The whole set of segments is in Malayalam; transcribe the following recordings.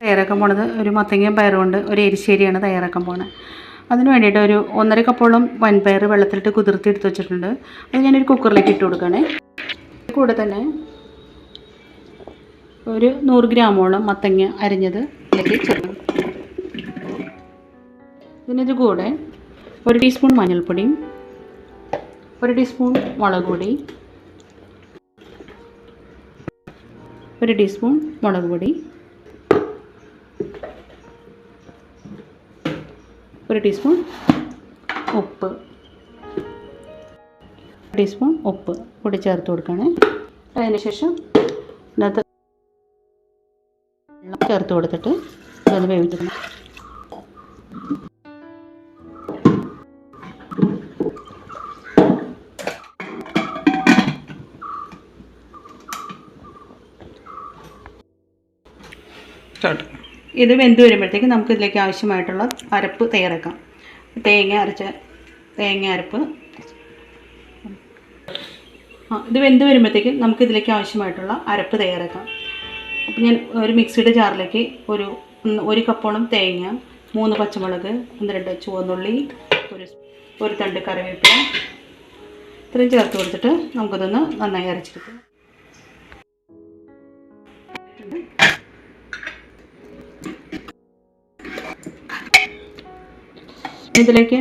തയ്യാറാക്കാൻ പോണത് ഒരു മത്തങ്ങയും പയറും കൊണ്ട് ഒരു എരിശ്ശേരിയാണ് തയ്യാറാക്കാൻ പോണത് അതിന് വേണ്ടിയിട്ട് ഒരു ഒന്നര കപ്പോളം വൻപയർ വെള്ളത്തിലിട്ട് കുതിർത്തി എടുത്ത് വെച്ചിട്ടുണ്ട്. അത് ഞാനൊരു കുക്കറിലേക്ക് ഇട്ട് കൊടുക്കണേ. കൂടെ തന്നെ ഒരു നൂറ് ഗ്രാമോളം മത്തങ്ങ അരിഞ്ഞത് ഇതിലേക്ക് ചേർക്കണം ഇതിനത് കൂടെ ഒരു ടീസ്പൂൺ മഞ്ഞൾപ്പൊടിയും ഒരു ടീസ്പൂൺ മുളക് പൊടി ഒരു ടീസ്പൂൺ മുളക് പൊടി ഒരു ടീസ്പൂൺ ഉപ്പ്. ടീസ്പൂൺ ഉപ്പ് കൂടി ചേർത്ത് കൊടുക്കണേ അതിന് ശേഷം ഇതിനകത്ത് ചേർത്ത് കൊടുത്തിട്ട് ഇതൊന്ന് വേവിച്ചിടണം ഇത് വെന്ത് വരുമ്പോഴത്തേക്ക് നമുക്ക് ഇതിലേക്ക് ആവശ്യമായിട്ടുള്ള അരപ്പ് തയ്യാറാക്കാം. തേങ്ങ അരച്ച തേങ്ങ അരപ്പ്. ഇത് വെന്ത് വരുമ്പോഴത്തേക്ക് നമുക്ക് ഇതിലേക്ക് ആവശ്യമായിട്ടുള്ള അരപ്പ് തയ്യാറാക്കാം. അപ്പം ഞാൻ ഒരു മിക്സിയുടെ ജാറിലേക്ക് ഒരു ഒരു കപ്പോളം തേങ്ങ മൂന്ന് പച്ചമുളക് ഒന്ന് രണ്ട് ചുവന്നുള്ളി ഒരു ഒരു തണ്ട് കറിവേപ്പില ഇത്രയും ചേർത്ത് കൊടുത്തിട്ട് നമുക്കതൊന്ന് നന്നായി അരച്ചെടുക്കാം. ഇതിലേക്ക്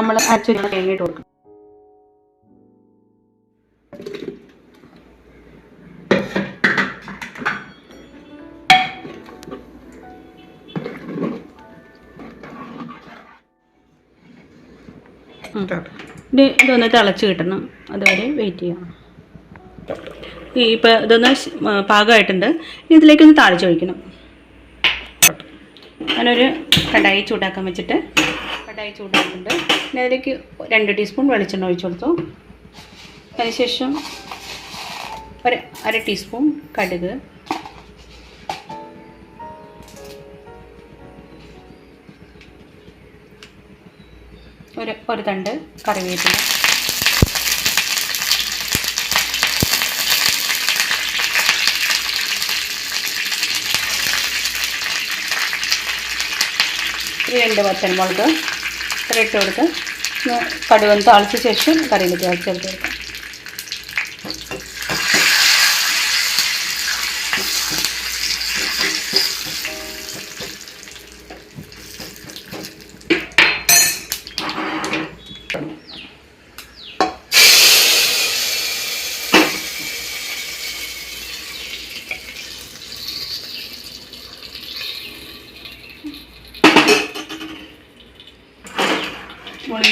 നമ്മൾ അരച്ച് തേങ്ങയിട്ട് ഇത് ഇതൊന്ന് തിളച്ച് കിട്ടണം. അതുവരെ വെയിറ്റ് ചെയ്യണം ഈ ഇപ്പോൾ ഇതൊന്ന് പാകമായിട്ടുണ്ട്. ഇതിലേക്കൊന്ന് താളിച്ച് ഒഴിക്കണം. ഞാനൊരു കടായി ചൂടാക്കാൻ വെച്ചിട്ട് കടായി ചൂടാക്കുന്നുണ്ട് പിന്നെ അതിലേക്ക് രണ്ട് ടീസ്പൂൺ വെളിച്ചെണ്ണ ഒഴിച്ചു കൊടുത്തു. അതിനുശേഷം ഒരു അര ടീസ്പൂൺ കടുക്. ഒരു ഒരു തണ്ട് കറിവേപ്പില. രണ്ട് പച്ചമുളക് ഇത്ര ഇട്ട് കൊടുത്ത് കടുവൻ താളിച്ച ശേഷം കറിയിലേക്ക് ചേർത്ത് കൊടുക്കാം.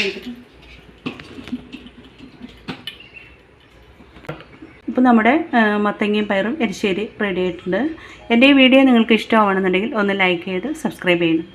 ഇട്ടിട്ട് ഇപ്പോൾ നമ്മുടെ മത്തങ്ങയും പയറും എരിശ്ശേരി റെഡി ആയിട്ടുണ്ട്. എന്റെ ഈ വീഡിയോ നിങ്ങൾക്ക് ഇഷ്ടമാണെന്നുണ്ടെങ്കിൽ ഒന്ന് ലൈക്ക് ചെയ്ത് സബ്സ്ക്രൈബ് ചെയ്യണം.